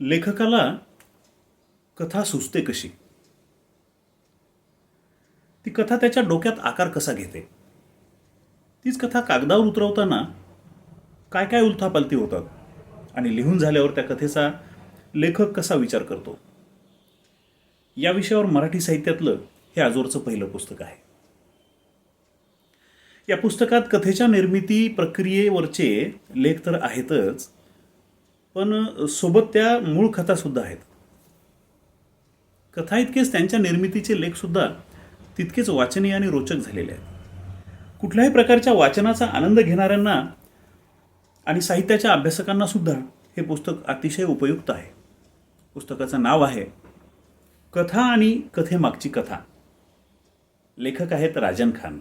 लेखकाला कथा सुचते कशी? ती कथा त्याच्या डोक्यात आकार कसा घेते? तीच कथा कागदावर उतरवताना काय काय उलथापालती होतात? आणि लिहून झाल्यावर त्या कथेचा लेखक कसा विचार करतो? या विषयावर मराठी साहित्यातलं हे आजोरचं पहिलं पुस्तक आहे. या पुस्तकात कथेच्या निर्मिती प्रक्रियेवरचे लेख तर आहेतच पण सोबत त्या मूळ कथासुद्धा आहेत. कथा इतकेच त्यांच्या निर्मितीचे लेखसुद्धा तितकेच वाचनीय आणि रोचक झालेले आहेत. कुठल्याही प्रकारच्या वाचनाचा आनंद घेणाऱ्यांना आणि साहित्याच्या अभ्यासकांना सुद्धा हे पुस्तक अतिशय उपयुक्त आहे. पुस्तकाचं नाव आहे कथा आणि कथेमागची कथा. लेखक आहेत राजन खान.